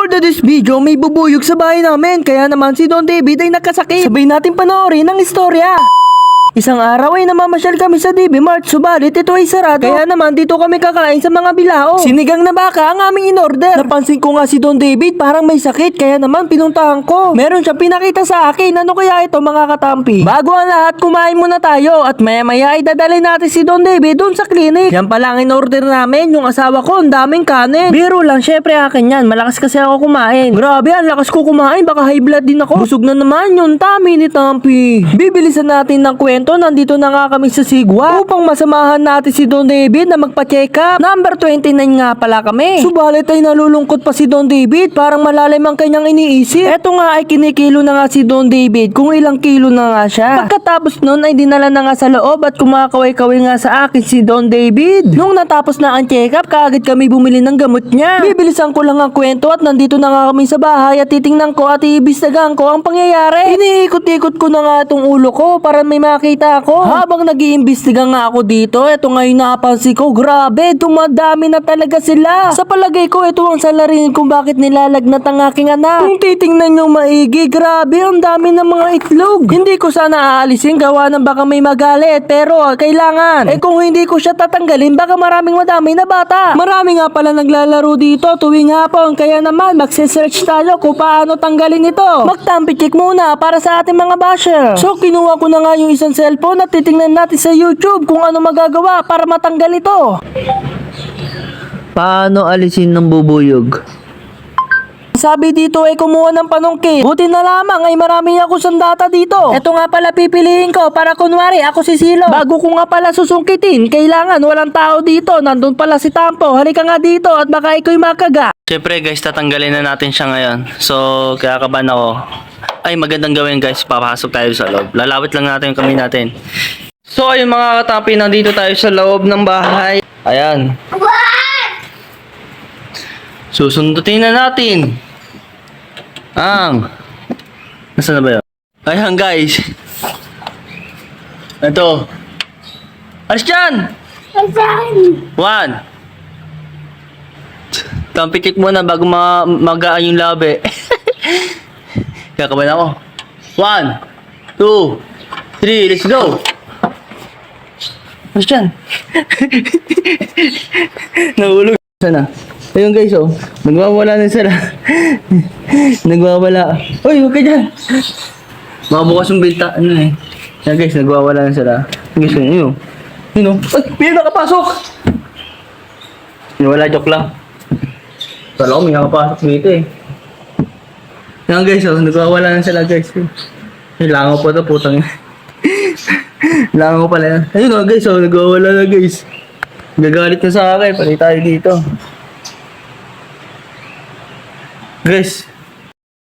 For the this video, may bubuyog sa bahay namin. Kaya naman si Don David ay nakasakit. Sabay natin panoorin ang istorya. Isang araw ay namamasyal kami sa DB Mart, subalit ito ay sarado. Kaya naman dito kami kakain sa mga bilao. Sinigang na baka ang aming in-order. Napansin ko nga si Don David parang may sakit, kaya naman pinuntahan ko. Meron siyang pinakita sa akin, ano kaya ito mga katampi? Bago ang lahat, kumain muna tayo at maya maya ay dadalhin natin si Don David doon sa clinic. Yan pala ang in-order namin, yung asawa ko, ang daming kanin. Biro lang, syempre akin yan, malakas kasi ako kumain. Grabe, ang lakas ko kumain, baka high blood din ako. Busog na naman yung tami ni Tampi. Bibilisan natin ng kwento, nandito na nga kami sa Sigwa upang masamahan natin si Don David na magpa-check up. Number 29 nga pala kami. Subalit ay nalulungkot pa si Don David, parang malalim ang kanyang iniisip. Eto nga ay kinikilo na nga si Don David kung ilang kilo na nga siya. Pagkatapos nun ay dinala na nga sa loob at kumakaway-kaway nga sa akin si Don David. Nung natapos na ang check up, kaagad kami bumili ng gamot niya. Bibilisan ko lang ang kwento at nandito na nga kami sa bahay at titingnan ko at iibistagan ko ang pangyayari. Iniikot-ikot ko na nga itong ulo ko para may makita ako. Habang nag-iimbestiga nga ako dito, eto nga yung napansin ko, grabe, dumadami na talaga sila. Sa palagay ko, ito ang salarin kung bakit nilalagnat ang aking anak. Kung titingnan nyo maigi, grabe, ang dami ng mga itlog. Hindi ko sana aalisin gawa ng baka may magalit, pero ah, kailangan. Eh kung hindi ko siya tatanggalin, baka maraming madami na bata. Marami nga pala naglalaro dito tuwing hapon, kaya naman magse-search tayo kung paano tanggalin ito. Magtampi check muna para sa ating mga basher. So kinuha ko na nga yung isang cellphone at titingnan natin sa YouTube kung ano magagawa para matanggal ito. Paano alisin ng bubuyog? Sabi dito ay kumuha ng panungkit. Buti na lamang ay marami ako sandata dito. Ito nga pala pipiliin ko para kunwari ako si Silo. Bago ko nga pala susungkitin, kailangan walang tao dito. Nandun pala si Tampo. Halika nga dito at baka iko'y makaga. Siyempre guys, tatanggalin na natin siya ngayon. So, kaya kaban ako. Ay, magandang gawin guys. Papasok tayo sa loob. Lalawit lang natin yung kamay natin. So, ayun mga katapi, nandito tayo sa loob ng bahay. Ayan. Susundutin na natin. Ang. Nasaan na ba yun? Ayan guys. Ito. Alis dyan! One. Tampikik muna bago ma magaan yung labi. Kakabahan ako. One, two, three, let's go! Mas dyan? Nahulog. Sana. Ayun guys, oh. Nagwawala na sila. nagwawala. Uy, huwag ka dyan. Makabukas yung binta. Ano eh. Yan guys, nagwawala na sila. Guys, yun, yun. Yun, oh. Ay, may nakapasok! Wala, joke lang. Kala ko may nakapasok dito eh. Yan guys, oh, nagwawala na sila guys. Langaw po to, putang ina. Langaw pala yan. Ayun oh, guys, oh, nagwawala na guys. Gagalit na sa akin, pali tayo dito. Guys,